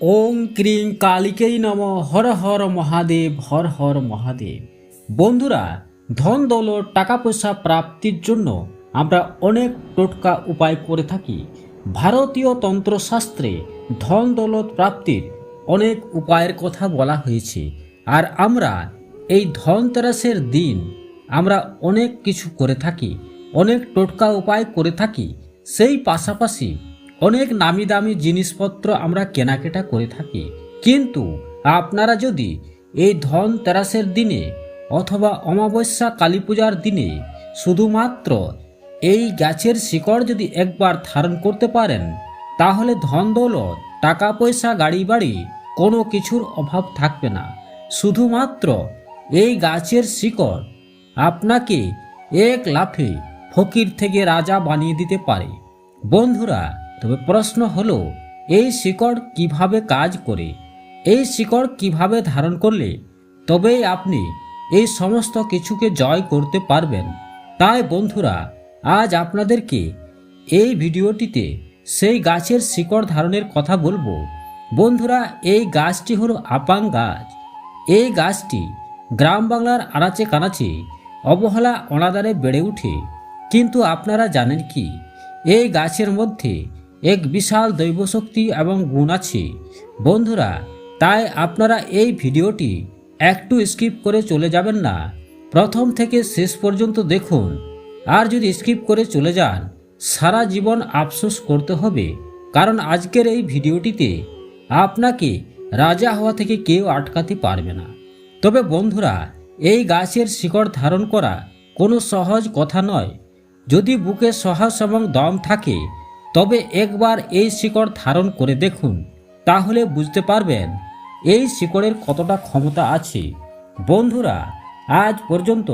ওং ক্রিং কালিকেই নম, হর হর মহাদেব, হর হর মহাদেব। বন্ধুরা, ধন দৌলত, টাকা পয়সা প্রাপ্তির জন্য আমরা অনেক টোটকা উপায় করে থাকি। ভারতীয় তন্ত্রশাস্ত্রে ধন দৌলত প্রাপ্তির অনেক উপায়ের কথা বলা হয়েছে। আর আমরা এই ধনতেরাসের দিন আমরা অনেক কিছু করে থাকি, অনেক টোটকা উপায় করে থাকি। সেই পাশাপাশি অনেক নামি দামি জিনিসপত্র আমরা কেনাকাটা করে থাকি। কিন্তু আপনারা যদি এই ধন তেরাসের দিনে অথবা অমাবস্যা কালী পূজার দিনে শুধুমাত্র এই গাছের শিকড় যদি একবার ধারণ করতে পারেন, তাহলে ধন দৌলত টাকা পয়সা গাড়ি বাড়ি কোনো কিছুর অভাব থাকবে না। শুধুমাত্র এই গাছের শিকড় আপনাকে এক লাফে ফকির থেকে রাজা বানিয়ে দিতে পারে। বন্ধুরা তবে প্রশ্ন হলো, এই শিকড় কীভাবে কাজ করে? এই শিকড় কীভাবে ধারণ করলে? তবেই আপনি এই সমস্ত কিছুকে জয় করতে পারবেন। তাই বন্ধুরা, আজ আপনাদেরকে এই ভিডিওটিতে সেই গাছের শিকড় ধারণের কথা বলব। বন্ধুরা, এই গাছটি হলো আপাং গাছ। এই গাছটি গ্রাম বাংলার আনাচে কানাচে অবহেলা অনাদারে বেড়ে ওঠে কিন্তু আপনারা জানেন কি? এই গাছের মধ্যে এক বিশাল দৈবশক্তি এবং গুণ আছে। বন্ধুরা, তাই আপনারা এই ভিডিওটি একটু স্কিপ করে চলে যাবেন না। প্রথম থেকে শেষ পর্যন্ত দেখুন। আর যদি স্কিপ করে চলে যান, সারা জীবন আফসোস করতে হবে, কারণ আজকের এই ভিডিওটিতে আপনাকে রাজা হওয়া থেকে কেউ আটকাতে পারবে না। তবে বন্ধুরা, এই গাছের শিকড় ধারণ করা কোনো সহজ কথা নয়। যদি বুকে সাহস এবং দম থাকে তবে একবার এই শিকড় ধারণ করে দেখুন, তাহলে বুঝতে পারবেন এই শিকড়ের কতটা ক্ষমতা আছে। বন্ধুরা, আজ পর্যন্ত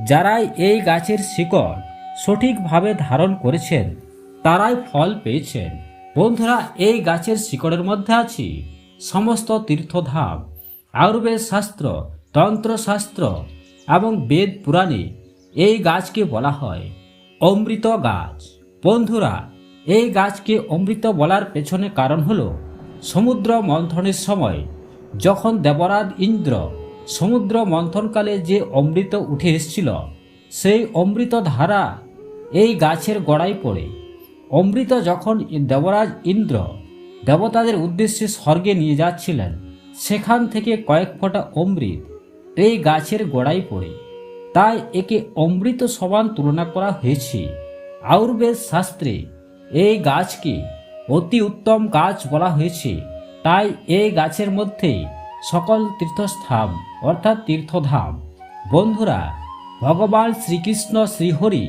যারাই এই গাছের শিকড় সঠিকভাবে ধারণ করেছেন, তারাই ফল পেয়েছেন। বন্ধুরা, এই গাছের শিকড়ের মধ্যে আছে সমস্ত তীর্থধাম, আয়ুর্বেদ শাস্ত্র, তন্ত্রশাস্ত্র এবং বেদ পুরাণে এই গাছকে বলা হয় অমৃত গাছ। বন্ধুরা এই গাছকে অমৃত বলার পেছনে কারণ হল সমুদ্র মন্থনের সময়, যখন দেবরাজ ইন্দ্র সমুদ্র মন্থনকালে যে অমৃত উঠে এসেছিল, সেই অমৃত ধারা এই গাছের গড়ায় পড়ে। অমৃত যখন দেবরাজ ইন্দ্র দেবতাদের উদ্দেশ্যে স্বর্গে নিয়ে যাচ্ছিলেন, সেখান থেকে কয়েক ফোঁটা অমৃত এই গাছের গোড়ায় পড়ে। তাই একে অমৃত সমান তুলনা করা হয়েছে। আয়ুর্বেদ শাস্ত্রে এই গাছকে অতি উত্তম গাছ বলা হয়েছে। তাই এই গাছের মধ্যে সকল তীর্থস্থান, অর্থাৎ তীর্থধাম। বন্ধুরা, ভগবান শ্রীকৃষ্ণ শ্রীহরি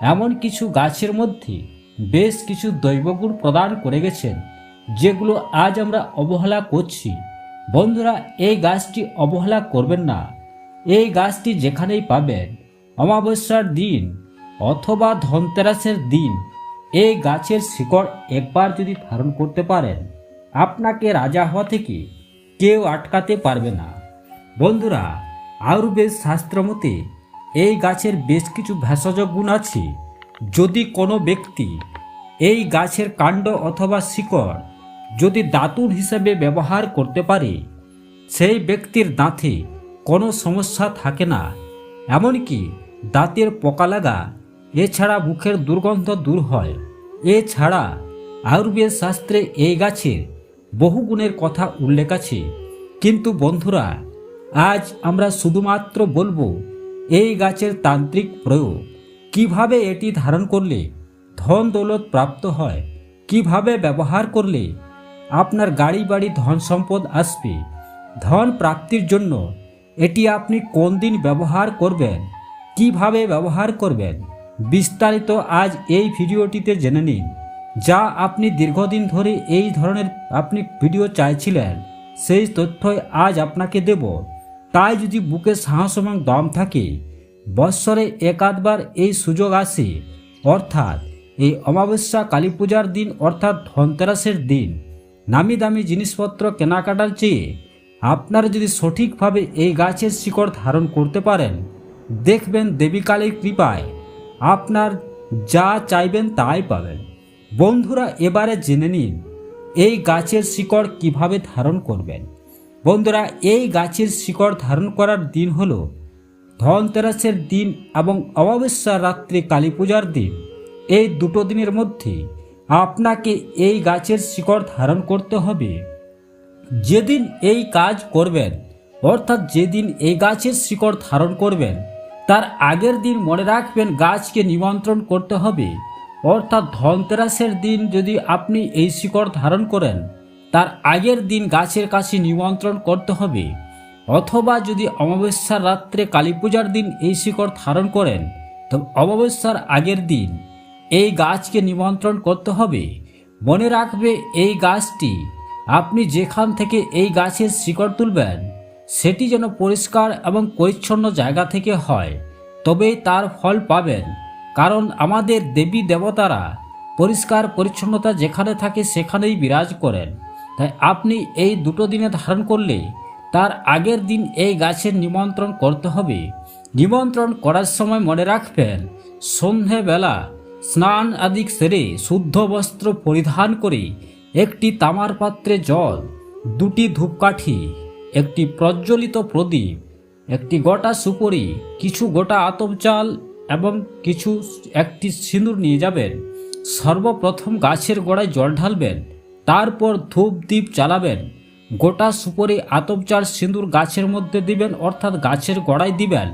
এমন কিছু গাছের মধ্যে বেশ কিছু দৈবগুণ প্রদান করে গেছেন, যেগুলো আজ আমরা অবহেলা করছি। বন্ধুরা, এই গাছটি অবহেলা করবেন না। এই গাছটি যেখানেই পাবেন, অমাবস্যার দিন অথবা ধনতেরাসের দিন এই গাছের শিকড় একবার যদি ধারণ করতে পারেন, আপনাকে রাজা হওয়া থেকে কেউ আটকাতে পারবে না। বন্ধুরা, আয়ুর্বেদ শাস্ত্র মতে এই গাছের বেশ কিছু ভেষজ গুণ আছে। যদি কোনো ব্যক্তি এই গাছের কাণ্ড অথবা শিকড় যদি দাতুন হিসেবে ব্যবহার করতে পারে, সেই ব্যক্তির দাঁতে কোনো সমস্যা থাকে না। এমনকি দাঁতের পোকা লাগা এছাড়া মুখের দুর্গন্ধ দূর হয়। এছাড়া আয়ুর্বেদ শাস্ত্রে এই গাছের বহু গুণের কথা উল্লেখ আছে। কিন্তু বন্ধুরা, আজ আমরা শুধুমাত্র বলব এই গাছের তান্ত্রিক প্রয়োগ। কীভাবে এটি ধারণ করলে ধন দৌলত প্রাপ্ত হয়? কীভাবে ব্যবহার করলে আপনার গাড়ি বাড়ি ধন সম্পদ আসবে? ধন প্রাপ্তির জন্য এটি আপনি কোন দিন ব্যবহার করবেন? কীভাবে ব্যবহার করবেন? বিস্তারিত আজ এই ভিডিওটিতে জেনে নিন, যা আপনি দীর্ঘদিন ধরে এই ধরনের আপনি ভিডিও চাইছিলেন। সেই তথ্যই আজ আপনাকে দেব। তাই যদি বুকে সাহস এবং দম থাকে, বৎসরে একাধবার এই সুযোগ আসে। অর্থাৎ এই অমাবস্যা কালী পূজার দিন, অর্থাৎ ধনতেরাসের দিন নামি দামি জিনিসপত্র কেনাকাটার চেয়ে আপনারা যদি সঠিকভাবে এই গাছের শিকড় ধারণ করতে পারেন, দেখবেন দেবী কালীর কৃপায় আপনার যা চাইবেন তাই পাবেন। বন্ধুরা, এবারে জেনে নিন, এই গাছের শিকড় কীভাবে ধারণ করবেন। বন্ধুরা, এই গাছের শিকড় ধারণ করার দিন হলো ধনতেরাসের দিন এবং অমাবস্যা রাত্রি কালী পূজার দিন। এই দুটো দিনের মধ্যে আপনাকে এই গাছের শিকড় ধারণ করতে হবে। যেদিন এই কাজ করবেন, অর্থাৎ যেদিন এই গাছের শিকড় ধারণ করবেন তার আগের দিন মনে রাখবেন গাছকে নিমন্ত্রণ করতে হবে। অর্থাৎ ধনতেরাসের দিন যদি আপনি এই শিকড় ধারণ করেন, তার আগের দিন গাছের কাছে নিমন্ত্রণ করতে হবে। অথবা যদি অমাবস্যার রাত্রে কালী পূজার দিন এই শিকড় ধারণ করেন তবে অমাবস্যার আগের দিন এই গাছকে নিমন্ত্রণ করতে হবে। মনে রাখবে এই গাছটি, আপনি যেখান থেকে এই গাছের শিকড় তুলবেন সেটি যেন পরিষ্কার এবং পরিচ্ছন্ন জায়গা থেকে হয় তবেই তার ফল পাবেন। কারণ আমাদের দেবী দেবতারা পরিষ্কার পরিচ্ছন্নতা যেখানে থাকে সেখানেই বিরাজ করেন। তাই আপনি এই দুটো দিনে ধারণ করলে তার আগের দিন এই গাছের নিমন্ত্রণ করতে হবে। নিমন্ত্রণ করার সময় মনে রাখবেন, সন্ধেবেলা স্নান আদি সেরে শুদ্ধ বস্ত্র পরিধান করে একটি তামার পাত্রে জল, দুটি ধূপকাঠি একটি প্রজ্বলিত প্রদীপ, একটি গোটা সুপরি, কিছু গোটা আতপ চাল এবং কিছু একটি সিঁদুর নিয়ে যাবেন। সর্বপ্রথম গাছের গোড়ায় জল ঢালবেন, তারপর ধূপ দ্বীপ চালাবেন গোটা সুপরি, আতপ চাল, সিঁদুর গাছের মধ্যে দিবেন, অর্থাৎ গাছের গোড়ায় দিবেন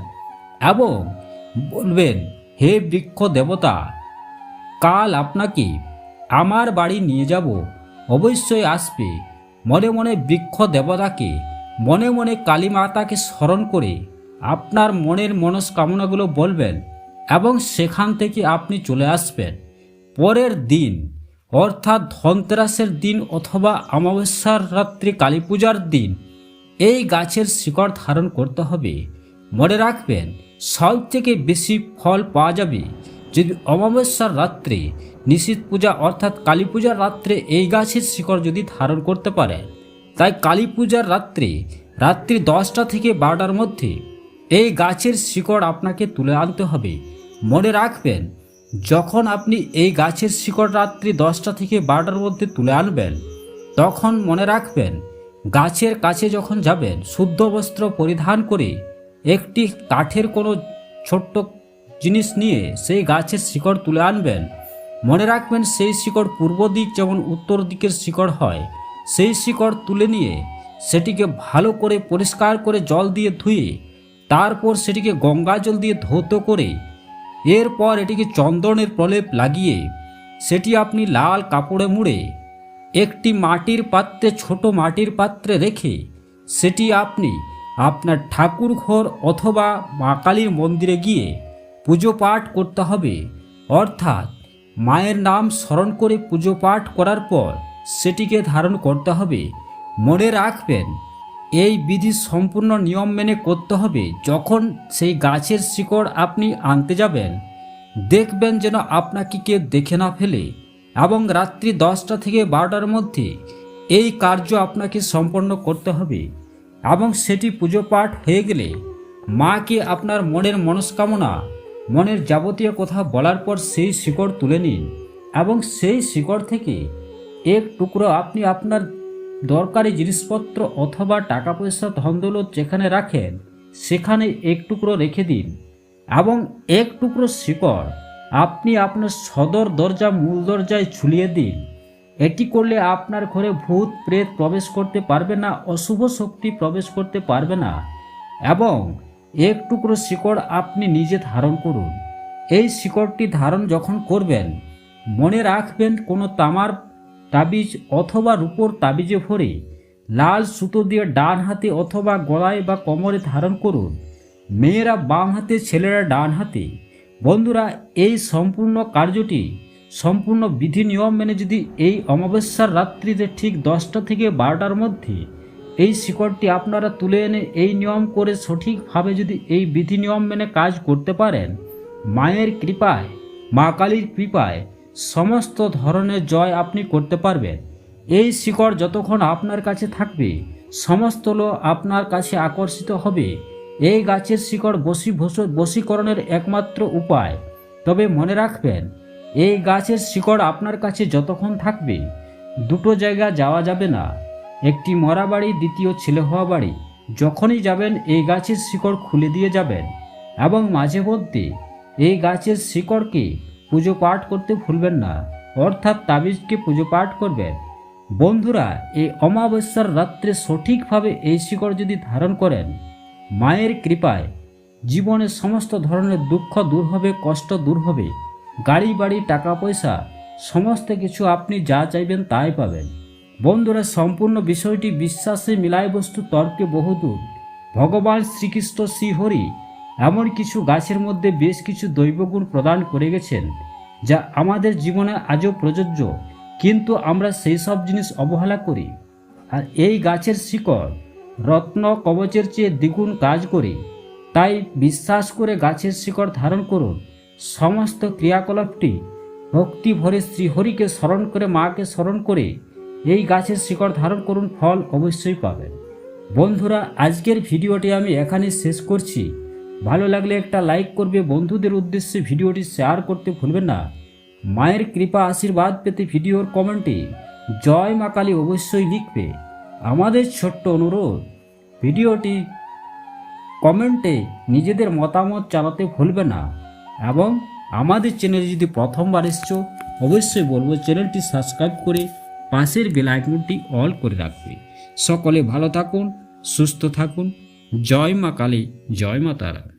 এবং বলবেন, হে বৃক্ষ দেবতা, কাল আপনাকে আমার বাড়ি নিয়ে যাব। অবশ্যই আসবে। মনে মনে বৃক্ষ দেবতাকে মনে মনে কালী মাতাকে স্মরণ করে আপনার মনের মনস্কামনাগুলো বলবেন এবং সেখান থেকে আপনি চলে আসবেন। পরের দিন, অর্থাৎ ধনতেরাসের দিন অথবা অমাবস্যার রাত্রি কালী পূজার দিন, এই গাছের শিকড় ধারণ করতে হবে। মনে রাখবেন সব থেকে বেশি ফল পাওয়া যাবে যদি অমাবস্যার রাত্রে নিশীত পূজা অর্থাৎ কালী পূজার রাত্রে এই গাছের শিকড় যদি ধারণ করতে পারেন। তাই কালী পূজার রাত্রে, রাত্রি দশটা থেকে বারোটার মধ্যে এই গাছের শিকড় আপনাকে তুলে আনতে হবে। মনে রাখবেন, যখন আপনি এই গাছের শিকড় রাত্রি দশটা থেকে বারোটার মধ্যে তুলে আনবেন, তখন মনে রাখবেন, গাছের কাছে যখন যাবেন, শুদ্ধ বস্ত্র পরিধান করে একটি কাঠের কোনো ছোট্ট জিনিস নিয়ে সেই গাছের শিকড় তুলে আনবেন। মনে রাখবেন, সেই শিকড় পূর্ব দিক যেমন উত্তর দিকের শিকড় হয় সেই শিকড় তুলে নিয়ে সেটিকে ভালো করে পরিষ্কার করে জল দিয়ে ধুয়ে, তারপর সেটিকে গঙ্গা জল দিয়ে ধৌত করে, এরপর এটিকে চন্দনের প্রলেপ লাগিয়ে, সেটি আপনি লাল কাপড়ে মুড়ে, একটি মাটির পাত্রে, ছোট মাটির পাত্রে রেখে, সেটি আপনি আপনার ঠাকুর ঘর অথবা মা কালীর মন্দিরে গিয়ে পুজো পাঠ করতে হবে। অর্থাৎ মায়ের নাম স্মরণ করে পুজো পাঠ করার পর সেটিকে ধারণ করতে হবে। মনে রাখবেন, এই বিধি সম্পূর্ণ নিয়ম মেনে করতে হবে যখন সেই গাছের শিকড় আপনি আনতে যাবেন। দেখবেন যেন আপনাকে কেউ দেখে না ফেলে এবং রাত্রি দশটা থেকে বারোটার মধ্যে এই কার্য আপনাকে সম্পন্ন করতে হবে এবং সেটি পুজো পাঠ হয়ে গেলে মাকে আপনার মনের মনস্কামনা, মনের যাবতীয় কথা বলার পর সেই শিকড় তুলে নিন এবং সেই শিকড় থেকে এক টুকরো আপনি আপনার দরকারি জিনিসপত্র অথবা টাকা পয়সা ধনদৌলত যেখানে রাখেন, সেখানে এক টুকরো রেখে দিন এবং এক টুকরো শিকড় আপনি আপনার সদর দরজা মূল দরজায় ঝুলিয়ে দিন। এটি করলে আপনার ঘরে ভূত, প্রেত প্রবেশ করতে পারবে না, অশুভ শক্তি প্রবেশ করতে পারবে না এবং এক টুকরো শিকড় আপনি নিজে ধারণ করুন। এই শিকড়টি ধারণ যখন করবেন, মনে রাখবেন কোনো তামার তাবিজ অথবা রূপোর তাবিজে ভরে লাল সুতো দিয়ে ডান হাতে অথবা গলায় বা কোমরে ধারণ করুন। মেয়েরা বাম হাতে, ছেলেরা ডান হাতে। বন্ধুরা, এই সম্পূর্ণ কার্যটি, সম্পূর্ণ বিধি নিয়ম মেনে যদি এই অমাবস্যার রাত্রিতে ঠিক দশটা থেকে বারোটার মধ্যে এই শিকড়টি আপনারা তুলে এনে এই নিয়ম করে সঠিকভাবে যদি এই বিধি নিয়ম মেনে কাজ করতে পারেন, মায়ের কৃপায়, মা কালীর কৃপায় সমস্ত ধরনের জয় আপনি করতে পারবেন। এই শিকড় যতক্ষণ আপনার কাছে থাকবে, সমস্ত লোক আপনার কাছে আকর্ষিত হবে। এই গাছের শিকড় বশী বশীকরণের একমাত্র উপায়। তবে মনে রাখবেন, এই গাছের শিকড় আপনার কাছে যতক্ষণ থাকবে, দুটো জায়গা যাওয়া যাবে না। একটি মরা বাড়ি, দ্বিতীয় ছেলে হওয়া বাড়ি। যখনই যাবেন, এই গাছের শিকড় খুলে দিয়ে যাবেন। এবং মাঝে মধ্যে এই গাছের শিকড়কে পুজো পাঠ করতে ভুলবেন না, অর্থাৎ তাবিজকে পুজো পাঠ করবেন। বন্ধুরা, এই অমাবস্যার রাত্রে সঠিকভাবে এই শিকড় যদি ধারণ করেন, মায়ের কৃপায় জীবনের সমস্ত ধরনের দুঃখ দূর হবে, কষ্ট দূর হবে। গাড়ি, বাড়ি, টাকা, পয়সা, সমস্ত কিছু আপনি যা চাইবেন তাই পাবেন। বন্ধুরা, সম্পূর্ণ বিষয়টি বিশ্বাসে মিলায় বস্তু তর্কে বহুদূর। ভগবান শ্রীকৃষ্ণ শ্রীহরি এমন কিছু গাছের মধ্যে বেশ কিছু দৈবগুণ প্রদান করে গেছেন, যা আমাদের জীবনে আজও প্রযোজ্য, কিন্তু আমরা সেই সব জিনিস অবহেলা করি। আর এই গাছের শিকড় রত্ন কবচের চেয়ে দ্বিগুণ কাজ করে। তাই বিশ্বাস করে গাছের শিকড় ধারণ করুন। সমস্ত ক্রিয়াকলাপটি ভক্তি ভরে শ্রীহরিকে স্মরণ করে মাকে স্মরণ করে এই গাছের শিকড় ধারণ করুন, ফল অবশ্যই পাবেন। বন্ধুরা, আজকের ভিডিওটি আমি এখানে শেষ করছি। ভালো লাগলে একটা লাইক করবে। বন্ধুদের উদ্দেশ্যে ভিডিওটি শেয়ার করতে ভুলবেন না। মায়ের কৃপা আশীর্বাদ পেতে ভিডিওর কমেন্টে জয় মা কালী অবশ্যই লিখবে। আমাদের ছোট্ট অনুরোধ, ভিডিওটি কমেন্টে নিজেদের মতামত চালাতে ভুলবে না এবং আমাদের চ্যানেলে যদি প্রথমবার এসছো, অবশ্যই বলব চ্যানেলটি সাবস্ক্রাইব করে পাশের বেল আইকনটি অল করে রাখবে। সকলে ভালো থাকুন, সুস্থ থাকুন। জয় মা কালী জয় মা তারা।